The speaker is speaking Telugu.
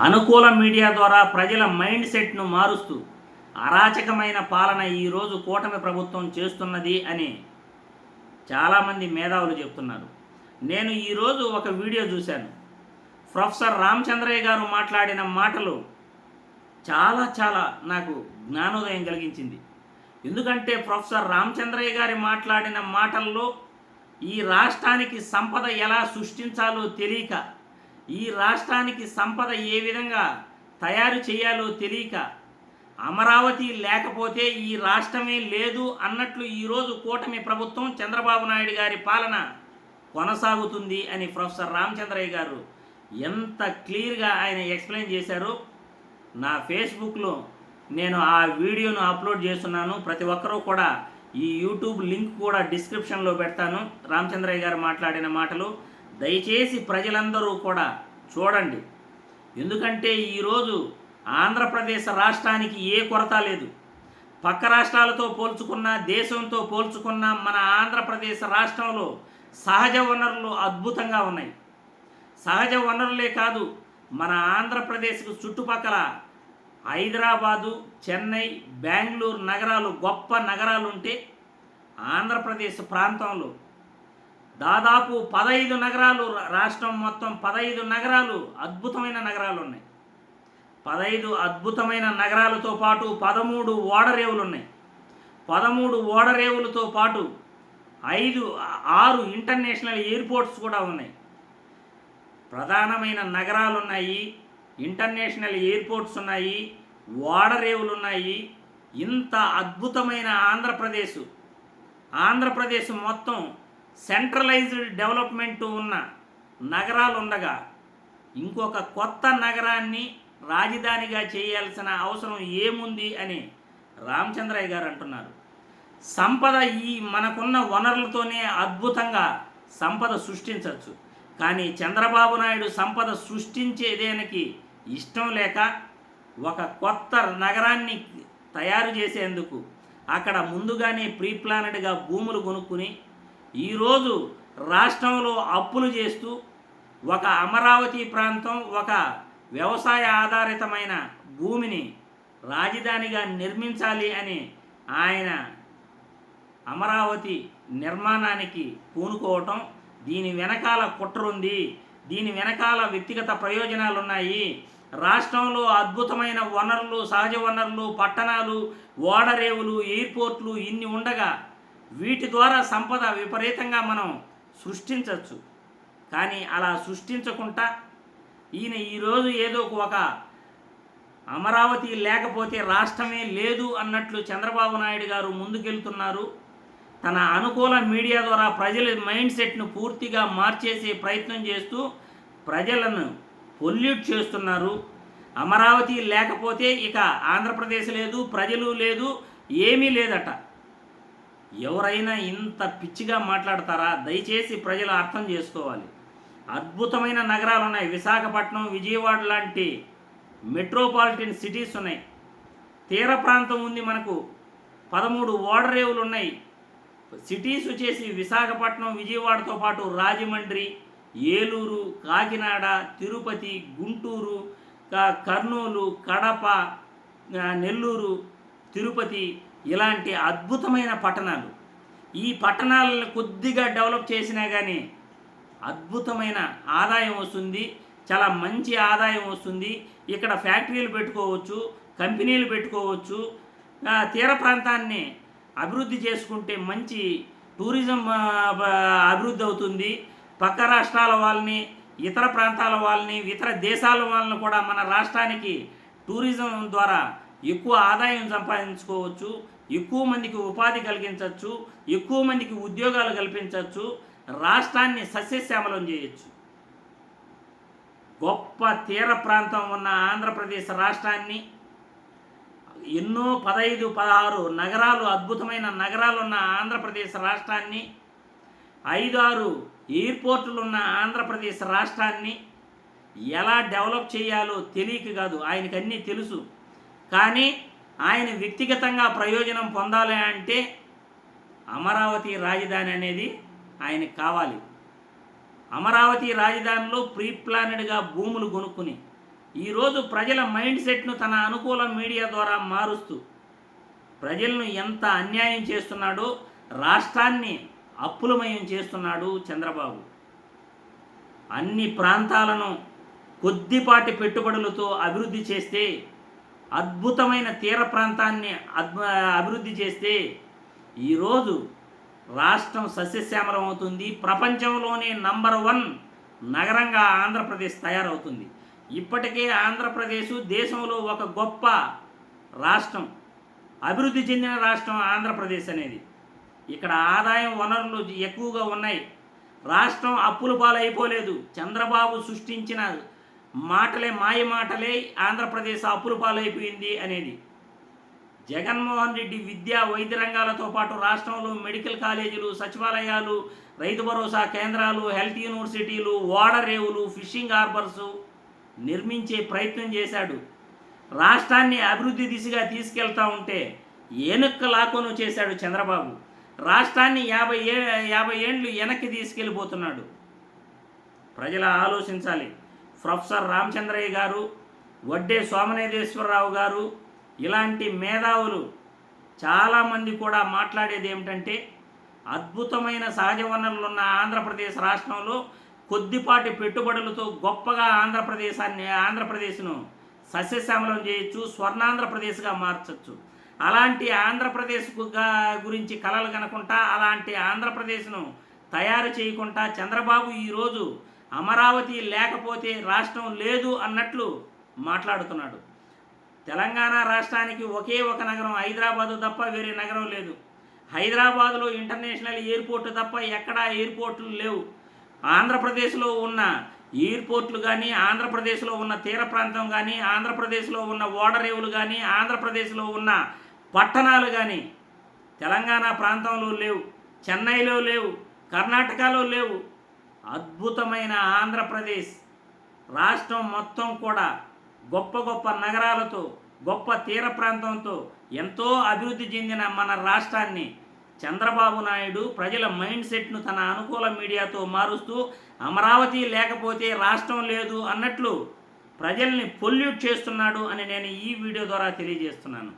అనుకూల మీడియా ద్వారా ప్రజల మైండ్ సెట్ను మారుస్తూ అరాచకమైన పాలన ఈరోజు కూటమి ప్రభుత్వం చేస్తున్నది అని చాలామంది మేధావులు చెప్తున్నారు. నేను ఈరోజు ఒక వీడియో చూశాను. ప్రొఫెసర్ రామచంద్రయ్య గారు మాట్లాడిన మాటలు చాలా చాలా నాకు జ్ఞానోదయం కలిగించింది. ఎందుకంటే ప్రొఫెసర్ రామచంద్రయ్య గారి మాట్లాడిన మాటల్లో ఈ రాష్ట్రానికి సంపద ఎలా సృష్టించాలో తెలియక ఈ రాష్ట్రానికి సంపద ఏ విధంగా తయారు చేయాలో తెలియక అమరావతి లేకపోతే ఈ రాష్ట్రమే లేదు అన్నట్లు ఈరోజు కూటమి ప్రభుత్వం చంద్రబాబు నాయుడు గారి పాలన కొనసాగుతుంది అని ప్రొఫెసర్ రామచంద్రయ్య గారు ఎంత క్లియర్గా ఆయన ఎక్స్ప్లెయిన్ చేశారో. నా ఫేస్బుక్లో నేను ఆ వీడియోను అప్లోడ్ చేస్తున్నాను. ప్రతి ఒక్కరూ కూడా ఈ యూట్యూబ్ లింక్ కూడా డిస్క్రిప్షన్లో పెడతాను. రామచంద్రయ్య గారు మాట్లాడిన మాటలు దయచేసి ప్రజలందరూ కూడా చూడండి. ఎందుకంటే ఈరోజు ఆంధ్రప్రదేశ్ రాష్ట్రానికి ఏ కొరత లేదు. పక్క రాష్ట్రాలతో పోల్చుకున్న దేశంతో పోల్చుకున్న మన ఆంధ్రప్రదేశ్ రాష్ట్రంలో సహజ వనరులు అద్భుతంగా ఉన్నాయి. సహజ వనరులే కాదు మన ఆంధ్రప్రదేశ్కు చుట్టుపక్కల హైదరాబాదు చెన్నై బెంగళూరు నగరాలు గొప్ప నగరాలు ఉంటే ఆంధ్రప్రదేశ్ ప్రాంతంలో దాదాపు పదహైదు నగరాలు రాష్ట్రం మొత్తం పదహైదు నగరాలు అద్భుతమైన నగరాలు ఉన్నాయి. పదహైదు అద్భుతమైన నగరాలతో పాటు పదమూడు ఓడరేవులు ఉన్నాయి. పదమూడు ఓడరేవులతో పాటు ఐదు ఆరు ఇంటర్నేషనల్ ఎయిర్పోర్ట్స్ కూడా ఉన్నాయి. ప్రధానమైన నగరాలు ఉన్నాయి ఇంటర్నేషనల్ ఎయిర్పోర్ట్స్ ఉన్నాయి ఓడరేవులు ఉన్నాయి ఇంత అద్భుతమైన ఆంధ్రప్రదేశ్ ఆంధ్రప్రదేశ్ మొత్తం సెంట్రలైజ్డ్ డెవలప్మెంట్ ఉన్న నగరాలు ఉండగా ఇంకొక కొత్త నగరాన్ని రాజధానిగా చేయాల్సిన అవసరం ఏముంది అని రామచంద్రయ్య గారు అంటున్నారు. సంపద ఈ మనకున్న వనరులతోనే అద్భుతంగా సంపద సృష్టించవచ్చు. కానీ చంద్రబాబు నాయుడు సంపద సృష్టించేదేనికి ఇష్టం లేక ఒక కొత్త నగరాన్ని తయారు చేసేందుకు అక్కడ ముందుగానే ప్రీప్లానెడ్గా భూములు కొనుక్కుని ఈరోజు రాష్ట్రంలో అప్పులు చేస్తూ ఒక అమరావతి ప్రాంతం ఒక వ్యవసాయ ఆధారితమైన భూమిని రాజధానిగా నిర్మించాలి అని ఆయన అమరావతి నిర్మాణానికి పూనుకోవటం దీని వెనకాల కుట్రుంది దీని వెనకాల వ్యక్తిగత ప్రయోజనాలు ఉన్నాయి రాష్ట్రంలో అద్భుతమైన వనరులు సహజ వనరులు పట్టణాలు ఓడరేవులు ఎయిర్పోర్ట్లు ఇన్ని ఉండగా వీటి ద్వారా సంపద విపరీతంగా మనం సృష్టించవచ్చు. కానీ అలా సృష్టించకుండా ఈయన ఈరోజు ఏదో ఒక అమరావతి లేకపోతే రాష్ట్రమే లేదు అన్నట్లు చంద్రబాబు నాయుడు గారు ముందుకెళ్తున్నారు. తన అనుకూల మీడియా ద్వారా ప్రజల మైండ్ సెట్ను పూర్తిగా మార్చేసే ప్రయత్నం చేస్తూ ప్రజలను పొల్యూట్ చేస్తున్నారు. అమరావతి లేకపోతే ఇక ఆంధ్రప్రదేశ్ లేదు ప్రజలు లేదు ఏమీ లేదట. ఎవరైనా ఇంత పిచ్చిగా మాట్లాడతారా? దయచేసి ప్రజలు అర్థం చేసుకోవాలి. అద్భుతమైన నగరాలు ఉన్నాయి విశాఖపట్నం విజయవాడ లాంటి మెట్రోపాలిటన్ సిటీస్ ఉన్నాయి. తీర ప్రాంతం ఉంది మనకు. పదమూడు ఓడరేవులు ఉన్నాయి సిటీస్ వచ్చేసి విశాఖపట్నం విజయవాడతో పాటు రాజమండ్రి ఏలూరు కాకినాడ తిరుపతి గుంటూరు కర్నూలు కడప నెల్లూరు తిరుపతి ఇలాంటి అద్భుతమైన పట్టణాలు. ఈ పట్టణాలను కొద్దిగా డెవలప్ చేసినా కానీ అద్భుతమైన ఆదాయం వస్తుంది. చాలా మంచి ఆదాయం వస్తుంది. ఇక్కడ ఫ్యాక్టరీలు పెట్టుకోవచ్చు కంపెనీలు పెట్టుకోవచ్చు. తీర ప్రాంతాన్ని అభివృద్ధి చేసుకుంటే మంచి టూరిజం అభివృద్ధి అవుతుంది. పక్క రాష్ట్రాల వాళ్ళని ఇతర ప్రాంతాల వాళ్ళని ఇతర దేశాల వాళ్ళని కూడా మన రాష్ట్రానికి టూరిజం ద్వారా ఎక్కువ ఆదాయం సంపాదించుకోవచ్చు. ఎక్కువ మందికి ఉపాధి కలిగించవచ్చు ఎక్కువ మందికి ఉద్యోగాలు కల్పించవచ్చు రాష్ట్రాన్ని సస్యశ్యామలం చేయొచ్చు. గొప్ప తీర ప్రాంతం ఉన్న ఆంధ్రప్రదేశ్ రాష్ట్రాన్ని ఎన్నో పదహైదు పదహారు నగరాలు అద్భుతమైన నగరాలు ఉన్న ఆంధ్రప్రదేశ్ రాష్ట్రాన్ని ఐదారు ఎయిర్పోర్టులు ఉన్న ఆంధ్రప్రదేశ్ రాష్ట్రాన్ని ఎలా డెవలప్ చేయాలో తెలియక కాదు. ఆయనకు అన్నీ తెలుసు. కానీ ఆయన వ్యక్తిగతంగా ప్రయోజనం పొందాలి అంటే అమరావతి రాజధాని అనేది ఆయనకు కావాలి. అమరావతి రాజధానిలో ప్రీ ప్లానెడ్గా భూములు కొనుక్కుని ఈరోజు ప్రజల మైండ్ సెట్ను తన అనుకూల మీడియా ద్వారా మారుస్తూ ప్రజలను ఎంత అన్యాయం చేస్తున్నాడో రాష్ట్రాన్ని అప్పులమయం చేస్తున్నాడు చంద్రబాబు. అన్ని ప్రాంతాలను కొద్దిపాటి పెట్టుబడులతో అభివృద్ధి చేస్తే అద్భుతమైన తీర ప్రాంతాన్ని అద్భు అభివృద్ధి చేస్తే ఈరోజు రాష్ట్రం సస్యశ్యామలం అవుతుంది. ప్రపంచంలోనే నంబర్ వన్ నగరంగా ఆంధ్రప్రదేశ్ తయారవుతుంది. ఇప్పటికే ఆంధ్రప్రదేశ్ దేశంలో ఒక గొప్ప రాష్ట్రం అభివృద్ధి చెందిన రాష్ట్రం ఆంధ్రప్రదేశ్ అనేది. ఇక్కడ ఆదాయం వనరులు ఎక్కువగా ఉన్నాయి. రాష్ట్రం అప్పుల పాలైపోలేదు. చంద్రబాబు సృష్టించిన మాటలే మాయ మాటలే ఆంధ్రప్రదేశ్ అపురూపాలైపోయింది అనేది. జగన్మోహన్ రెడ్డి విద్యా వైద్య రంగాలతో పాటు రాష్ట్రంలో మెడికల్ కాలేజీలు సచివాలయాలు రైతు భరోసా కేంద్రాలు హెల్త్ యూనివర్సిటీలు ఓడరేవులు ఫిషింగ్ హార్బర్స్ నిర్మించే ప్రయత్నం చేశాడు. రాష్ట్రాన్ని అభివృద్ధి దిశగా తీసుకెళ్తా ఉంటే ఏనుక్క లాకోను చేశాడు చంద్రబాబు. రాష్ట్రాన్ని యాభై ఏ యాభై ఏండ్లు వెనక్కి తీసుకెళ్ళిపోతున్నాడు. ప్రజల ఆలోచించాలి. ప్రొఫెసర్ రామచంద్రయ్య గారు వడ్డే సోమనేదేశ్వరరావు గారు ఇలాంటి మేధావులు చాలామంది కూడా మాట్లాడేది ఏమిటంటే అద్భుతమైన సహజ వనరులు ఉన్న ఆంధ్రప్రదేశ్ రాష్ట్రంలో కొద్దిపాటి పెట్టుబడులతో గొప్పగా ఆంధ్రప్రదేశాన్ని ఆంధ్రప్రదేశ్ను సస్యశ్యామలం చేయొచ్చు స్వర్ణాంధ్రప్రదేశ్గా మార్చచ్చు. అలాంటి ఆంధ్రప్రదేశ్ గురించి కలలు కనుకుంటా అలాంటి ఆంధ్రప్రదేశ్ను తయారు చేయకుండా చంద్రబాబు ఈరోజు అమరావతి లేకపోతే రాష్ట్రం లేదు అన్నట్లు మాట్లాడుతున్నాడు. తెలంగాణ రాష్ట్రానికి ఒకే ఒక నగరం హైదరాబాదు తప్ప వేరే నగరం లేదు. హైదరాబాదులో ఇంటర్నేషనల్ ఎయిర్పోర్ట్ తప్ప ఎక్కడా ఎయిర్పోర్ట్లు లేవు. ఆంధ్రప్రదేశ్లో ఉన్న ఎయిర్పోర్ట్లు కానీ ఆంధ్రప్రదేశ్లో ఉన్న తీర ప్రాంతం కానీ ఆంధ్రప్రదేశ్లో ఉన్న ఓడరేవులు కానీ ఆంధ్రప్రదేశ్లో ఉన్న పట్టణాలు కానీ తెలంగాణ ప్రాంతంలో లేవు. చెన్నైలో లేవు. కర్ణాటకలో లేవు. అద్భుతమైన ఆంధ్రప్రదేశ్ రాష్ట్రం మొత్తం కూడా గొప్ప గొప్ప నగరాలతో గొప్ప తీర ప్రాంతంతో ఎంతో అభివృద్ధి చెందిన మన రాష్ట్రాన్ని చంద్రబాబు నాయుడు ప్రజల మైండ్ సెట్ను తన అనుకూల మీడియాతో మారుస్తూ అమరావతి లేకపోతే రాష్ట్రం లేదు అన్నట్లు ప్రజల్ని పొల్యూట్ చేస్తున్నాడు అని నేను ఈ వీడియో ద్వారా తెలియజేస్తున్నాను.